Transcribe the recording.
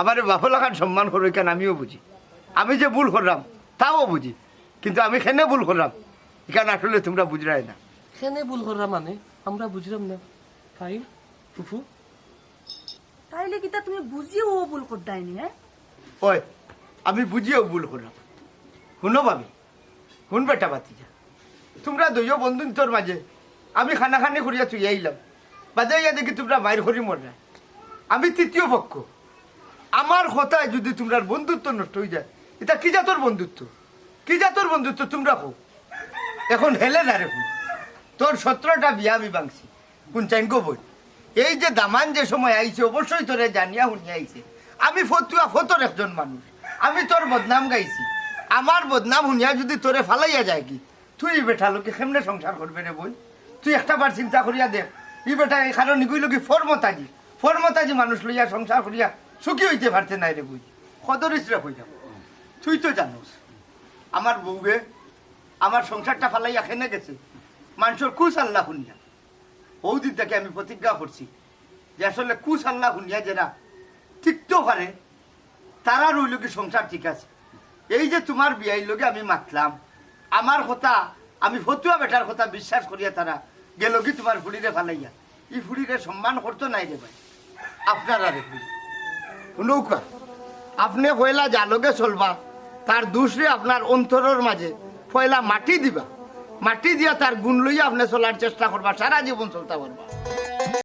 আমার বাপু লাগান সম্মান করো কেন আমিও বুঝি। আমি যে ভুল করলাম তাও বুঝি। কিন্তু আমি খেনে ভুল করলাম? এখানে আসলে তোমরা বুঝরাই না। সেনে ভুল করা মানে? আমরা বুঝলাম না। ফাইন ফুফু? তাইলে কিতা তুমি বুঝিও ও ভুল করতাইনি হ্যাঁ? ওই আমি বুঝিও ভুল করলাম। শুনো ভাবি শুন বেটা বাতি যা তোমরা দুইও বন্ধু তোর মাঝে। আমি খানা খানি করিয়া তুই আইলাম। বাদে ইয়া দেখি তোমরা মায়ের করি মররা আমি তৃতীয় পক্ষ। আমার কথায় যদি তোমরা বন্ধুত্ব নষ্ট হয়ে যায়, এটা কি জাতর বন্ধুত্ব? কি জাতর বন্ধুত্ব তোমরা কো এখন হেলে না রে। তোর সতেরোটা বিয়া আমি ভাঙছি, কোন চাইন গো বই? এই যে দামান যে সময় আইছে, অবশ্যই তোরে জানিয়া শুনিয়া আইছে। আমি ফতুয়া ফতর একজন মানুষ, আমি তোর বদনাম গাইছি। আমার বদনাম শুনিয়া যদি তোরে ফালাইয়া যায় কি? তুই বেটা লোকে কেমনে সংসার করবে রে বই? তুই একটা বার চিন্তা করিয়া দেখ ই বেটা এখানে নিগুইল কি, ফরমতাজি। ফরমতাজি মানুষ লইয়া সংসার করিয়া সুখী হইতে পারতে নাই রে বই সদরিস রে হইয়া তুই তো জানোস, আমার বউকে আমার সংসারটা ফালাইয়া খেনে গেছে, মানুষের কুস আল্লাহ শুনিয়া বৌদিন থেকে আমি প্রতিজ্ঞা করছি যে আসলে কুস আল্লাহ শুনিয়া যারা টিকতেও পারে, তারা রইল কি সংসার ঠিক আছে। এই যে তোমার বিয়াই লোকে আমি মাতলাম, আমার কথা, আমি ফতুয়া বেটার কথা বিশ্বাস করিয়া তারা গেল কি তোমার ফুড়িরে ফালাইয়া। এই ফুড়িরে সম্মান করতো নাই রে ভাই। আপনারা রে ফুড়ি নৌকা আপনি হইলা জালকে চলবা, তার দুসরে আপনার অন্তরের মাঝে ফয়লা মাটি দিবা। মাটি দিয়া তার গুণ লইয়া আপনি চলার চেষ্টা করবা, সারা জীবন চলতে পারবা।